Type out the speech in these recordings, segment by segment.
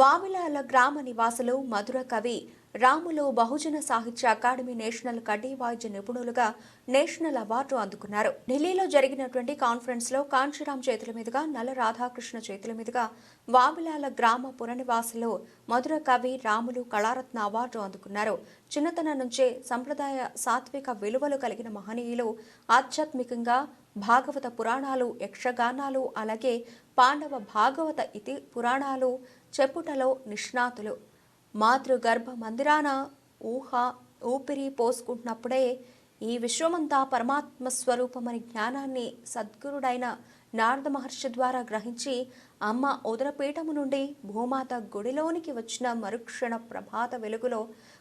వావిలాల గ్రామ నివాసులు మధుర కవి రాములు బహుజన సాహిత్య అకాడమీ నేషనల్ కడ్డీ వాయిద్య నిపుణులుగా నేషనల్ అవార్డు అందుకున్నారు. ఢిల్లీలో జరిగినటువంటి కాన్ఫరెన్స్లో కాంచీరామ్ చేతుల మీదుగా నల్ల రాధాకృష్ణ చేతుల మీదుగా వావిలాల గ్రామ పురనివాసులు మధుర కవి రాములు కళారత్న అవార్డు అందుకున్నారు. చిన్నతనం నుంచే సంప్రదాయ సాత్విక విలువలు కలిగిన మహనీయులు ఆధ్యాత్మికంగా భాగవత పురాణాలు యక్షగానాలు అలాగే పాండవ భాగవత ఇతి పురాణాలు చెప్పుటలో నిష్ణాతులు. మాతృగర్భ మందిరాన ఊహ ఊపిరి పోసుకుంటున్నప్పుడే ఈ విశ్వమంతా పరమాత్మ స్వరూపమని జ్ఞానాన్ని సద్గురుడైన నారద మహర్షి ద్వారా గ్రహించి అమ్మ ఉదరపీఠము నుండి భూమాత గుడిలోనికి వచ్చిన మరుక్షణ ప్రభాత వెలుగులో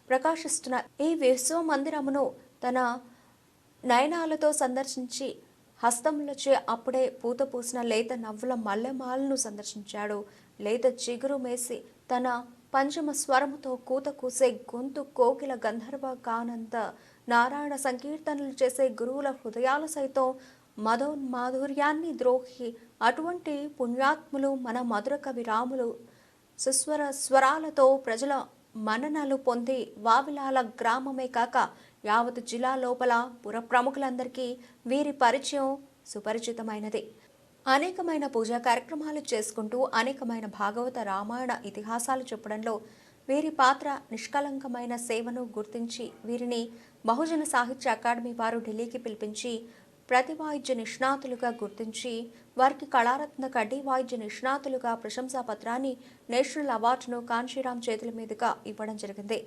ప్రకాశిస్తున్న ఈ విశ్వమందిరమును తన నయనాలతో సందర్శించి హస్తములచే అప్పుడే పూత పూసిన లేత నవ్వుల మల్లెమాలను సందర్శించాడు. లేత చిగురు మేసి తన పంచమ స్వరముతో కూత కూసే గొంతు కోకిల గంధర్వ కానంత నారాయణ సంకీర్తనలు చేసే గురువుల హృదయాల సైతం మధోన్మాధుర్యాన్ని ద్రోహి. అటువంటి పుణ్యాత్ములు మన మధుర కవి రాములు సుస్వర స్వరాలతో ప్రజల మన్ననలు పొంది వావిలాల గ్రామమే కాక యావత్ జిల్లా లోపల పుర ప్రముఖులందరికీ వీరి పరిచయం సుపరిచితమైనది. అనేకమైన పూజా కార్యక్రమాలు చేసుకుంటూ అనేకమైన భాగవత రామాయణ ఇతిహాసాలు చెప్పడంలో వీరి పాత్ర నిష్కలంకమైన సేవను గుర్తించి వీరిని బహుజన సాహిత్య అకాడమీ వారు ఢిల్లీకి పిలిపించి ప్రతి వాయిద్య నిష్ణాతులుగా గుర్తించి వారికి కళారత్న కడ్డీ వాయిద్య నిష్ణాతులుగా ప్రశంసా పత్రాన్ని నేషనల్ అవార్డును కాంశీరాం చేతుల మీదుగా ఇవ్వడం జరిగింది.